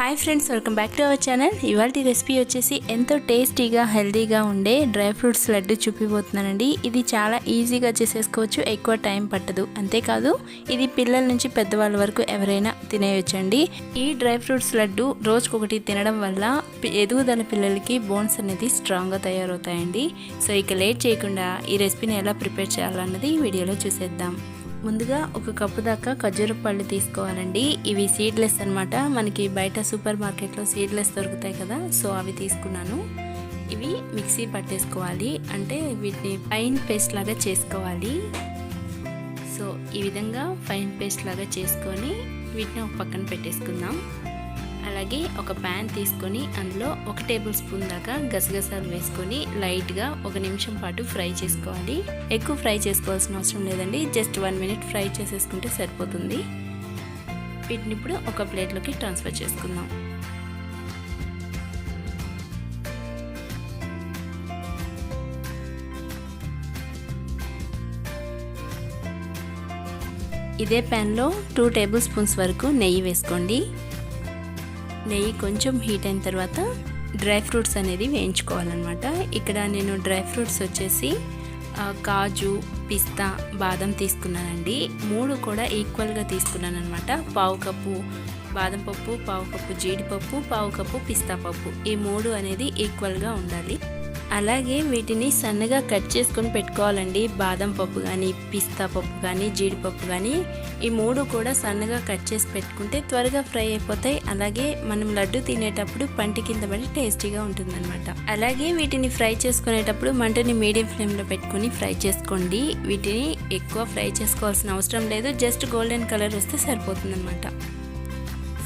Hi friends welcome back to our channel ఇవాళ recipe వచ్చేసి ఎంతో టేస్టీగా హెల్తీగా ఉండే డ్రై ఫ్రూట్స్ లడ్డు చూపిపోతున్నానండి ఇది చాలా ఈజీగా చేసేసుకోవచ్చు ఎక్కువ టైం పట్టదు. అంతేకాదు ఇది పిల్లల నుంచి పెద్దవాళ్ళ వరకు ఎవరైనా తినేయొచ్చండి. ఈ డ్రై ఫ్రూట్స్ లడ్డు రోజుకొకటి తినడం వల్ల ఎదుగుదల పిల్లలకి బోన్స్ అనేది స్ట్రాంగ్గా తయారవుతాయండి. సో ఇక లేట్ చేయకుండా ఈ రెసిపీని ఎలా ప్రిపేర్ చేయాలన్నది ఈ వీడియోలో చూసేద్దాం. ముందుగా ఒక కప్పు దాకా ఖర్జూర పళ్ళు తీసుకోవాలండి. ఇవి సీడ్లెస్ అన్నమాట. మనకి బయట సూపర్ మార్కెట్లో సీడ్లెస్ దొరుకుతాయి కదా సో అవి తీసుకున్నాను. ఇవి మిక్సీ పట్టేసుకోవాలి. అంటే వీటిని ఫైన్ పేస్ట్ లాగా చేసుకోవాలి. సో ఈ విధంగా ఫైన్ పేస్ట్ లాగా చేసుకొని వీటిని ఒక పక్కన పెట్టేసుకుందాం. అలాగే ఒక ప్యాన్ తీసుకొని అందులో ఒక టేబుల్ స్పూన్ దాకా గసగసాలు వేసుకొని లైట్గా ఒక నిమిషం పాటు ఫ్రై చేసుకోవాలి. ఎక్కువ ఫ్రై చేసుకోవాల్సిన అవసరం లేదండి. జస్ట్ వన్ మినిట్ ఫ్రై చేసేసుకుంటే సరిపోతుంది. వీటిని ఇప్పుడు ఒక ప్లేట్లోకి ట్రాన్స్ఫర్ చేసుకుందాం. ఇదే ప్యాన్లో టూ టేబుల్ స్పూన్స్ వరకు నెయ్యి వేసుకోండి. నెయ్యి కొంచెం హీట్ అయిన తర్వాత డ్రై ఫ్రూట్స్ అనేది వేయించుకోవాలన్నమాట. ఇక్కడ నేను డ్రై ఫ్రూట్స్ వచ్చేసి కాజు పిస్తా బాదం తీసుకున్నానండి. మూడు కూడా ఈక్వల్గా తీసుకున్నాను అనమాట పావు కప్పు బాదం పప్పు పావు కప్పు జీడిపప్పు పావు కప్పు పిస్తా పప్పు. ఈ మూడు అనేది ఈక్వల్గా ఉండాలి. అలాగే వీటిని సన్నగా కట్ చేసుకొని పెట్టుకోవాలండి. బాదం పప్పు కానీ పిస్తా పప్పు కానీ జీడిపప్పు కానీ ఈ మూడు కూడా సన్నగా కట్ చేసి పెట్టుకుంటే త్వరగా ఫ్రై అయిపోతాయి. అలాగే మనం లడ్డు తినేటప్పుడు పంటి కింద పడి టేస్టీగా ఉంటుందన్నమాట. అలాగే వీటిని ఫ్రై చేసుకునేటప్పుడు మంటని మీడియం ఫ్లేమ్లో పెట్టుకొని ఫ్రై చేసుకోండి. వీటిని ఎక్కువ ఫ్రై చేసుకోవాల్సిన అవసరం లేదు. జస్ట్ గోల్డెన్ కలర్ వస్తే సరిపోతుందన్నమాట.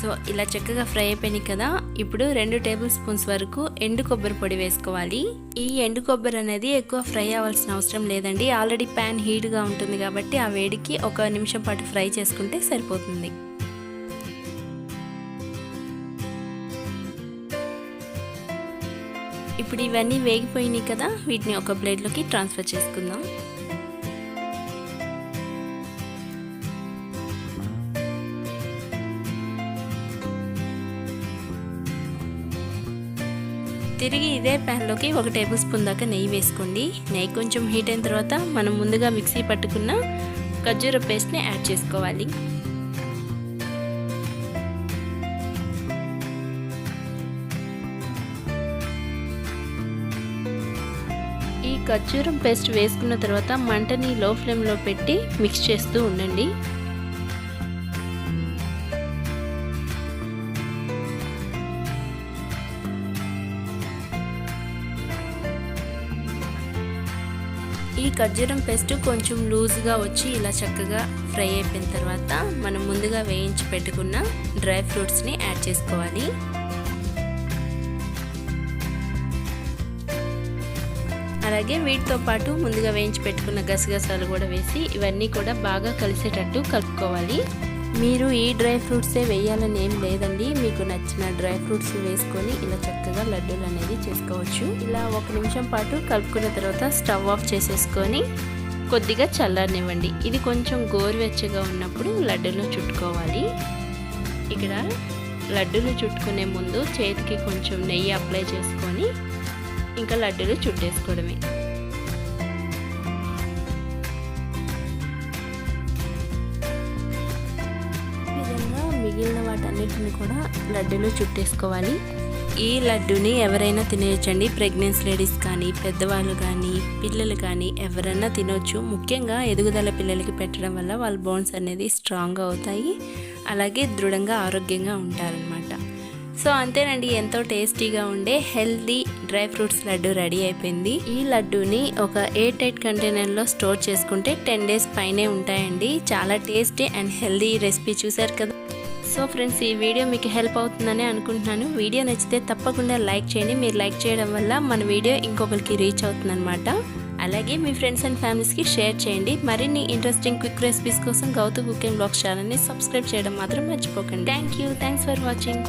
సో ఇలా చక్కగా ఫ్రై అయిపోయినాయి కదా ఇప్పుడు రెండు టేబుల్ స్పూన్స్ వరకు ఎండు కొబ్బరి పొడి వేసుకోవాలి. ఈ ఎండు కొబ్బరి అనేది ఎక్కువ ఫ్రై అవ్వాల్సిన అవసరం లేదండి. ఆల్రెడీ ప్యాన్ హీట్గా ఉంటుంది కాబట్టి ఆ వేడికి ఒక నిమిషం పాటు ఫ్రై చేసుకుంటే సరిపోతుంది. ఇప్పుడు ఇవన్నీ వేగిపోయినాయి కదా వీటిని ఒక ప్లేట్లోకి ట్రాన్స్ఫర్ చేసుకుందాం. తిరిగి ఇదే ప్యాన్లోకి ఒక టేబుల్ స్పూన్ దాకా నెయ్యి వేసుకోండి. నెయ్యి కొంచెం హీట్ అయిన తర్వాత మనం ముందుగా మిక్సీ పట్టుకున్న ఖర్జూర పేస్ట్ని యాడ్ చేసుకోవాలి. ఈ ఖర్జూరం పేస్ట్ వేసుకున్న తర్వాత మంటని లో ఫ్లేమ్లో పెట్టి మిక్స్ చేస్తూ ఉండండి. ఈ ఖర్జూరం పేస్ట్ కొంచెం లూజ్గా వచ్చి ఇలా చక్కగా ఫ్రై అయిపోయిన తర్వాత మనం ముందుగా వేయించి పెట్టుకున్న డ్రై ఫ్రూట్స్ని యాడ్ చేసుకోవాలి. అలాగే వీటితో పాటు ముందుగా వేయించి పెట్టుకున్న గసగసాలు కూడా వేసి ఇవన్నీ కూడా బాగా కలిసేటట్టు కలుపుకోవాలి. మీరు ఈ డ్రై ఫ్రూట్సే వేయాలని ఏం లేదండి. మీకు నచ్చిన డ్రై ఫ్రూట్స్ వేసుకొని ఇలా చక్కగా లడ్డూలు అనేది చేసుకోవచ్చు. ఇలా ఒక నిమిషం పాటు కలుపుకున్న తర్వాత స్టవ్ ఆఫ్ చేసేసుకొని కొద్దిగా చల్లారనివ్వండి. ఇది కొంచెం గోరువెచ్చగా ఉన్నప్పుడు లడ్డూలో చుట్టుకోవాలి. ఇక్కడ లడ్డూలు చుట్టుకునే ముందు చేతికి కొంచెం నెయ్యి అప్లై చేసుకొని ఇంకా లడ్డూలు చుట్టేసుకోవడమే. అన్నిటిని కూడా లడ్డూలు చుట్టేసుకోవాలి. ఈ లడ్డూని ఎవరైనా తినేయచ్చండి. ప్రెగ్నెన్సీ లేడీస్ కానీ పెద్దవాళ్ళు కానీ పిల్లలు కానీ ఎవరైనా తినొచ్చు. ముఖ్యంగా ఎదుగుదల పిల్లలకి పెట్టడం వల్ల వాళ్ళ బోన్స్ అనేది స్ట్రాంగ్గా అవుతాయి. అలాగే దృఢంగా ఆరోగ్యంగా ఉంటారనమాట సో అంతేనండి. ఎంతో టేస్టీగా ఉండే healthy dry fruits laddu ready అయిపోయింది. ఈ లడ్డూని ఒక ఎయిర్ టైట్ కంటైనర్లో స్టోర్ చేసుకుంటే టెన్ డేస్ పైనే ఉంటాయండి. చాలా టేస్టీ అండ్ హెల్దీ రెసిపీ చూసారు కదా. ఫ్రెండ్స్ ఈ వీడియో మీకు హెల్ప్ అవుతుందని అనుకుంటున్నాను. వీడియో నచ్చితే తప్పకుండా లైక్ చేయండి. మీరు లైక్ చేయడం వల్ల మన వీడియో ఇంకొకరికి రీచ్ అవుతుందన్నమాట. అలాగే మీ ఫ్రెండ్స్ అండ్ ఫ్యామిలీస్కి షేర్ చేయండి. మరిన్ని ఇంట్రెస్టింగ్ క్విక్ రెసిపీస్ కోసం గౌతమ్ కుకింగ్ బ్లాగ్స్ ఛానల్ని సబ్స్క్రైబ్ చేయడం మాత్రం మర్చిపోకండి. Thank you. Thanks for watching.